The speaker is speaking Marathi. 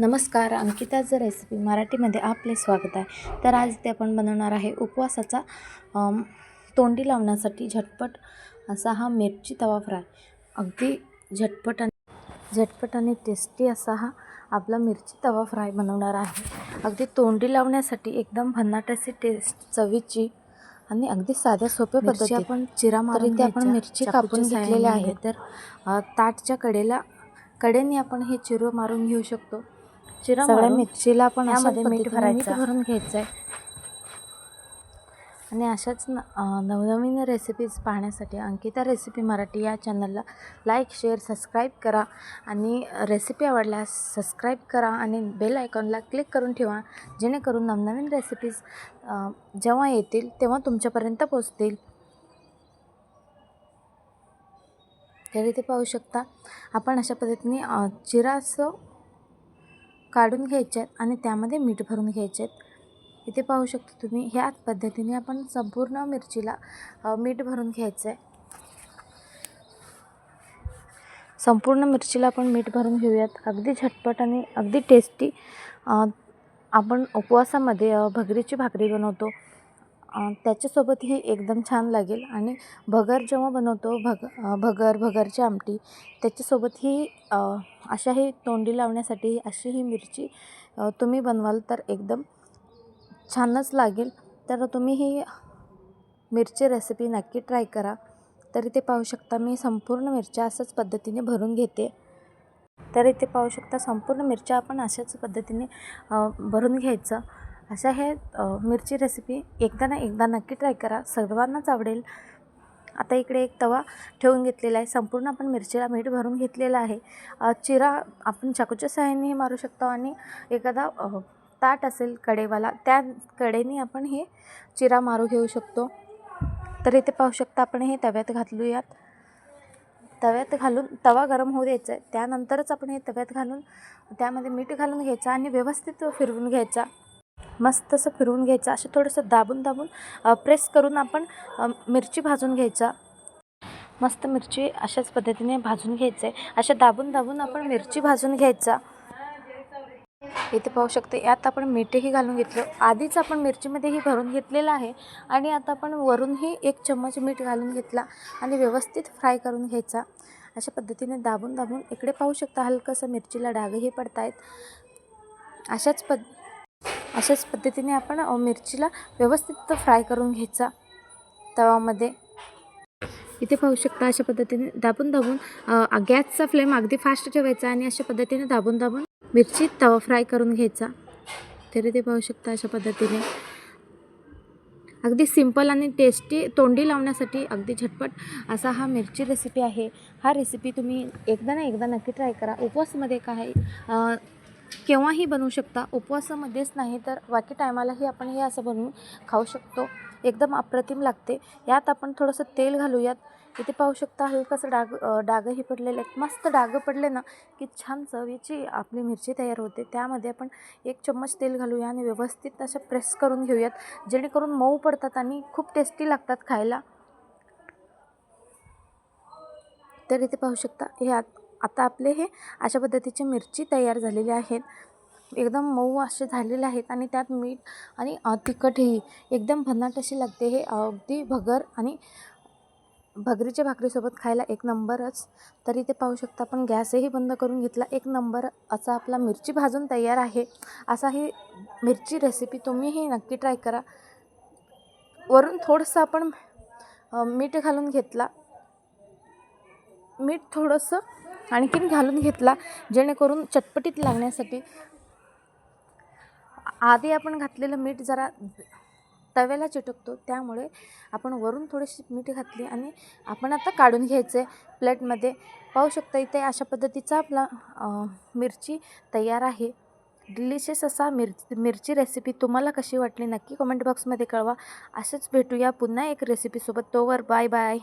नमस्कार अंकिताचं रेसिपी मराठीमध्ये आपले स्वागत आहे. तर आज ते आपण बनवणार आहे उपवासाचा तोंडी लावण्यासाठी झटपट असा हा मिरची तवा फ्राय. अगदी झटपट आणि झटपट आणि टेस्टी असा हा आपला मिरची तवा फ्राय बनवणार आहे. अगदी तोंडी लावण्यासाठी एकदम भन्नाट अशी टेस्ट चवीची आणि अगदी साध्या सोप्या पद्धती आपण चिरा मारून इथे आपण मिरची कापून घेतलेल्या आहे तर ताटच्या कडेला कडेने आपण हे चिरो मारून घेऊ शकतो. सगळ्या मिरचीला आपण यामध्ये मीठ भरायचं. भरून घ्यायचं आहे आणि अशाच न नवनवीन रेसिपीज पाहण्यासाठी अंकिता रेसिपी मराठी या चॅनलला लाईक शेअर सबस्क्राईब करा. आणि रेसिपी आवडल्यास सबस्क्राईब करा आणि बेल आयकॉनला क्लिक करून ठेवा जेणेकरून नवनवीन रेसिपीज जेव्हा येतील तेव्हा तुमच्यापर्यंत पोचतील तर इथे पाहू शकता. आपण अशा पद्धतीने अं, चिरा असं काढून घ्यायचे आहेत आणि त्यामध्ये मीठ भरून घ्यायचे आहेत. इथे पाहू शकता तुम्ही ह्याच पद्धतीने आपण संपूर्ण मिरचीला मीठ भरून घ्यायचं आहे संपूर्ण मिरचीला आपण मीठ भरून घेऊयात. अगदी झटपट आणि अगदी टेस्टी आपण उपवासामध्ये भगरीची भाकरी बनवतो. त्याच्यासोबत ही एकदम छान लागेल. आणि भगर जेव्हा बनवतो भग भगर भगरची आमटी त्याच्यासोबतही अशा अशाही तोंडी लावण्यासाठी अशी ही मिरची तुम्ही बनवाल तर एकदम छानच लागेल. तर तुम्ही ही मिरची रेसिपी नक्की ट्राय करा. तर इथे पाहू शकता मी संपूर्ण मिरच्या असंच पद्धतीने भरून घेते. तर इथे पाहू शकता संपूर्ण मिरच्या आपण अशाच पद्धतीने भरून घ्यायचं. अशा हे मिरची रेसिपी एकदा ना एकदा नक्की ट्राय करा. सर्वांनाच आवडेल. आता इकडे एक तवा ठेवून घेतलेला आहे. संपूर्ण आपण मिरचीला मीठ भरून घेतलेलं आहे. चिरा आपण चाकूच्या सहाय्याने मारू शकतो आणि एखादा ताट असेल कडेवाला त्या कडेने आपण हे चिरा मारू घेऊ शकतो. तर इथे पाहू शकता आपण हे तव्यात घातलूयात. तव्यात घालून तवा गरम होऊ द्यायचा आहे. त्यानंतरच आपण हे तव्यात घालून त्यामध्ये मीठ घालून घ्यायचा आणि व्यवस्थित फिरवून घ्यायचा. मस्त असं फिरवून घ्यायचं असं थोडंसं दाबून दाबून प्रेस करून आपण मिरची भाजून घ्यायचा. मस्त मिरची अशाच पद्धतीने भाजून घ्यायचं आहे अशा दाबून दाबून आपण मिरची भाजून घ्यायचा. इथे पाहू शकते यात आपण मीठही घालून घेतलं. आधीच आपण मिरचीमध्येही भरून घेतलेलं आहे. आणि आता आपण वरूनही एक चम्मच मीठ घालून घेतला आणि व्यवस्थित फ्राय करून घ्यायचा. अशा पद्धतीने दाबून दाबून इकडे पाहू शकता हलकंसं मिरचीला डागही पडत आहेत अशाच पद अशाच पद्धतीने आपण मिरचीला व्यवस्थित फ्राय करून घ्यायचा तवामध्ये इथे पाहू शकता अशा पद्धतीने दाबून दाबून गॅसचा फ्लेम अगदी फास्ट ठेवायचा आणि अशा पद्धतीने दाबून दाबून मिरची तवा फ्राय करून घ्यायचा. तरी ते पाहू शकता अशा पद्धतीने. अगदी सिंपल आणि टेस्टी तोंडी लावण्यासाठी अगदी झटपट असा हा मिरची रेसिपी आहे. हा रेसिपी तुम्ही एकदा ना एकदा नक्की ट्राय करा. उपवासमध्ये काय केव्हाही बनवू शकता. उपवासामध्येच नाही तर बाकी टायमालाही आपण हे असं बनवून खाऊ शकतो. एकदम अप्रतिम लागते. यात आपण थोडंसं तेल घालूयात. इथे पाहू शकता हलकंसं डाग डागही पडलेले आहेत. मस्त डागं पडले ना की छान चवीची आपली मिरची तयार होते. त्यामध्ये आपण एक चम्मच तेल घालूया आणि व्यवस्थित अशा प्रेस करून घेऊयात. जेणेकरून मऊ पडतात आणि खूप टेस्टी लागतात खायला. तर इथे पाहू शकता हे आत आता आपले हे अशा पद्धतीची मिरची तयार झालेली आहेत. एकदम मऊ असे झालेले आहेत आणि त्यात मीठ आणि तिखटही एकदम भन्नाट अशी लागते. हे अगदी भगर आणि भगरीच्या भाकरीसोबत खायला एक नंबरच. तरी ते पाहू शकता आपण गॅसही बंद करून घेतला. एक नंबर असा आपला मिरची भाजून तयार आहे. असा ही मिरची रेसिपी तुम्हीही नक्की ट्राय करा. वरून थोडंसं आपण मीठ घालून घेतला. मीठ थोडंसं आणखीन घालून घेतला जेणेकरून चटपटीत लागण्यासाठी आधी आपण घातलेलं मीठ जरा तव्याला चिटकतो त्यामुळे आपण वरून थोडीशी मीठ घातली आणि आपण आता काढून घ्यायचं आहे प्लेटमध्ये. पाहू शकता इथे अशा पद्धतीचा आपला मिरची तयार आहे. डिलिशियस असा मिर मिरची रेसिपी तुम्हाला कशी वाटली नक्की कमेंट बॉक्समध्ये कळवा. असंच भेटूया पुन्हा एक रेसिपीसोबत. तोवर बाय बाय.